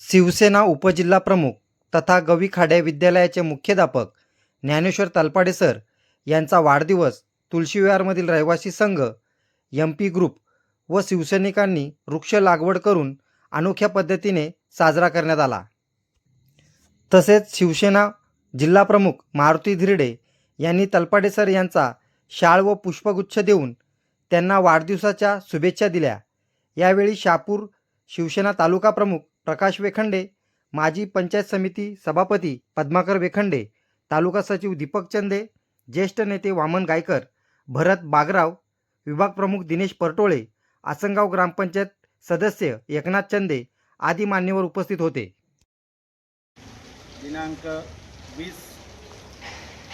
शिवसेना उपजिल्हाप्रमुख तथा गवीखाडे विद्यालयाचे मुख्याध्यापक ज्ञानेश्वर तलपाडे सर यांचा वाढदिवस तुळशीविहारमधील रहिवासी संघ एम पी ग्रुप व शिवसैनिकांनी वृक्ष लागवड करून अनोख्या पद्धतीने साजरा करण्यात आला. तसेच शिवसेना जिल्हाप्रमुख मारुती धिरडे यांनी तलपाडे सर यांचा शाळ व पुष्पगुच्छ देऊन त्यांना वाढदिवसाच्या शुभेच्छा दिल्या. यावेळी शापूर शिवसेना तालुका प्रमुख प्रकाश वेखंडे माजी पंचायत समिती सभापती पद्माकर वेखंडे तालुका सचिव दीपक चंदे ज्येष्ठ नेते वामन गायकर भरत बागराव विभाग प्रमुख दिनेश परटोळे आसनगाव ग्रामपंचायत सदस्य एकनाथ चंदे आदी मान्यवर उपस्थित होते. दिनांक वीस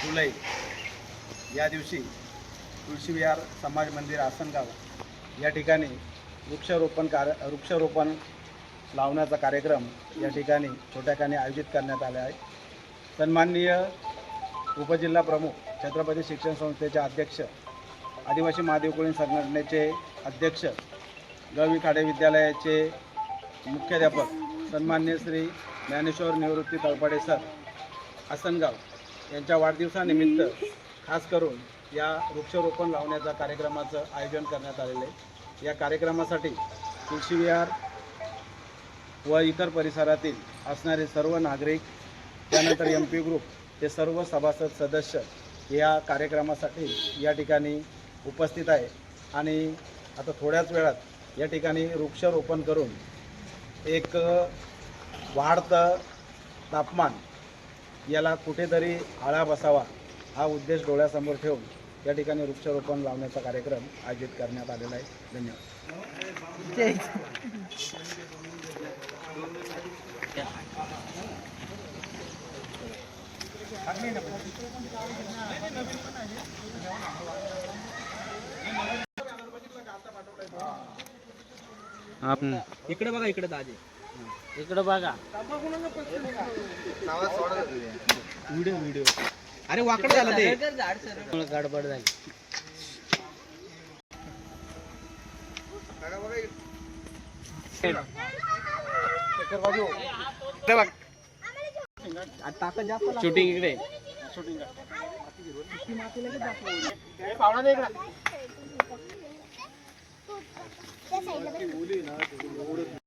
जुलै या दिवशी तुळशीविहार समाज मंदिर आसनगाव या ठिकाणी वृक्षारोपण कार्य वृक्षारोपण लावण्याचा कार्यक्रम या ठिकाणी छोट्याखानी आयोजित करण्यात आला आहे. सन्माननीय उपजिल्हा प्रमुख छत्रपती शिक्षण संस्थेचे अध्यक्ष आदिवासी महादेवकुळी संघटनेचे अध्यक्ष गवी खाडे विद्यालयाचे मुख्याध्यापक सन्मान्य श्री ज्ञानेश्वर निवृत्ती तळपाडे सर आसनगाव यांच्या वाढदिवसानिमित्त खास करून या वृक्षारोपण लावण्याचा कार्यक्रमाचं आयोजन करण्यात आलेलं आहे. या कार्यक्रमासाठी तुळशीविहार व इतर परिसरातील असणारे सर्व नागरिक त्यानंतर एम पी ग्रुप हे सर्व सभासद सदस्य या कार्यक्रमासाठी या ठिकाणी उपस्थित आहे. आणि आता थोड्याच वेळात या ठिकाणी वृक्षारोपण करून एक वाढतं तापमान याला कुठेतरी आळा बसावा हा उद्देश डोळ्यासमोर ठेवून या ठिकाणी वृक्षारोपण लावण्याचा कार्यक्रम आयोजित करण्यात आलेला आहे. धन्यवाद. इकडे बघा इकडे दाजी. इकडे बघा. Video video. अरे वाकड झालं ते. गडबड झाली. शूटिंग इकडे. त्या साईडला